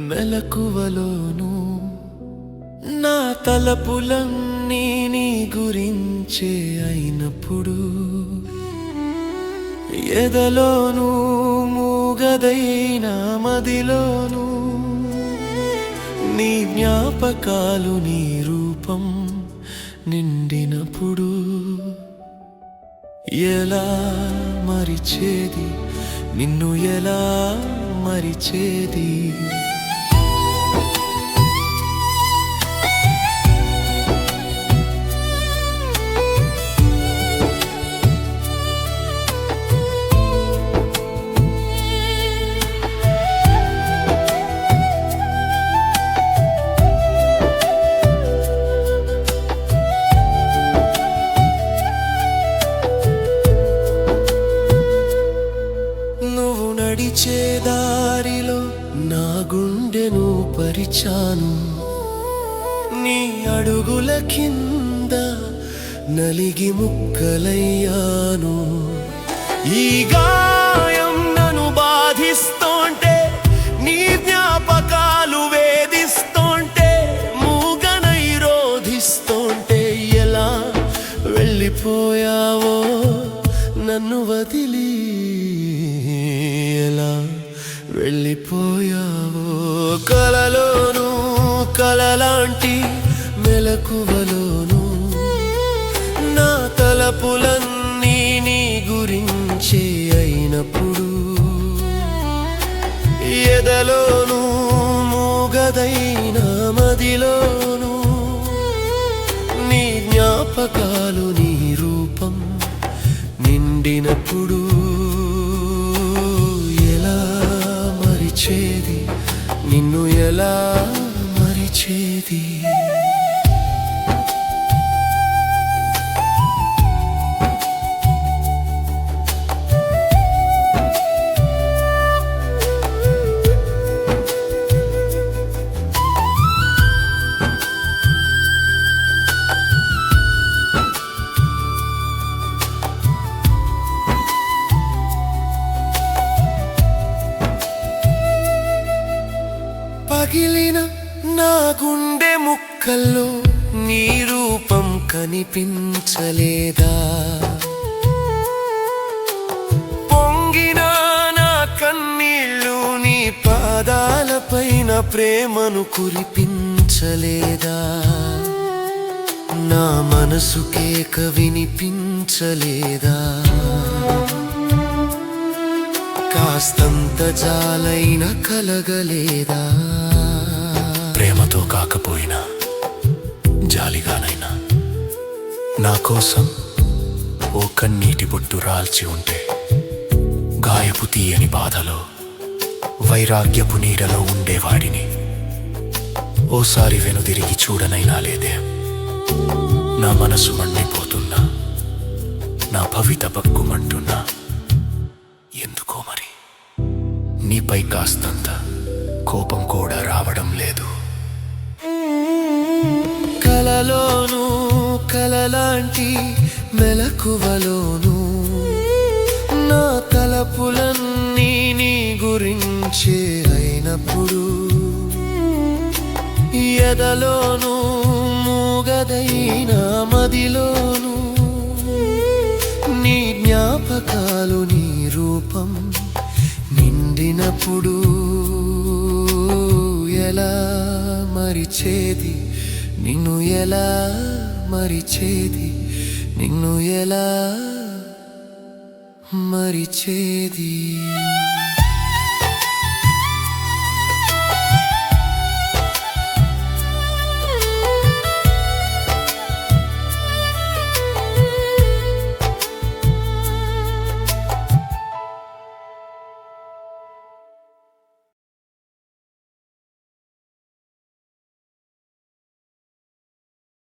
మెలకువలోను నా తలపులన్నీ నీ గురించే అయినప్పుడు ఎదలోను మూగదైన మదిలోను నీ జ్ఞాపకాలు నీ రూపం నిండినప్పుడు ఎలా మరిచేది? నిన్ను ఎలా మరిచేది. నడిచే దారిలో నా గుండెను పరిచాను. నీ అడుగుల కింద నలిగి ముక్కలయ్యాను. ఈ గాయం నన్ను బాధిస్తోంటే నీ జ్ఞాపకాలు వేధిస్తోంటే మూగనై రోధిస్తోంటే ఎలా వెళ్ళిపోయావో నన్ను వదిలి వెళ్ళిపోయావో కలలోను కలలాంటి మెలకువలోను. నా తలపులన్నీ నీ గురించే అయినప్పుడు ఎదలోను మూగదైన మదిలోను. నీ జ్ఞాపకాలు నీ రూపం నిండినప్పుడు ఎలా మరిచేది? పగిలిన నా గుండె ముక్కల్లో నీ రూపం కనిపించలేదా? పొంగిన నా కన్నీళ్ళు నీ పాదాలపైన ప్రేమను కురిపించలేదా? నా మనసుకేక వినిపించలేదా? కాస్తంత జాలైన కలగలేదా? ప్రేమతో కాకపోయినా జాలిగానైనా నా కోసం ఓ కన్నీటి బొట్టు రాల్చి ఉంటే గాయపు తీయని బాధలో వైరాగ్యపు నీడలో ఉండేవాడిని. ఓసారి వెనుదిరిగి చూడనైనా లేదే. నా మనసు మండిపోతున్నా నా భవిత బగ్గుమంటున్నా ఎందుకో మరి? నీపై కాస్తంత కోపం కూడా రావడం లేదు. కలలోను కలలాంటి మెలకువలోను. నా తలపులన్నీ నీ గురించే అయినప్పుడు ఎదలోను మూగదైన మదిలోను. నీ జ్ఞాపకాలు నీ రూపం నిండినప్పుడు ఎలా మరిచేది? నిన్ను ఎలా మరిచేది? నిన్ను ఎలా మరిచేది?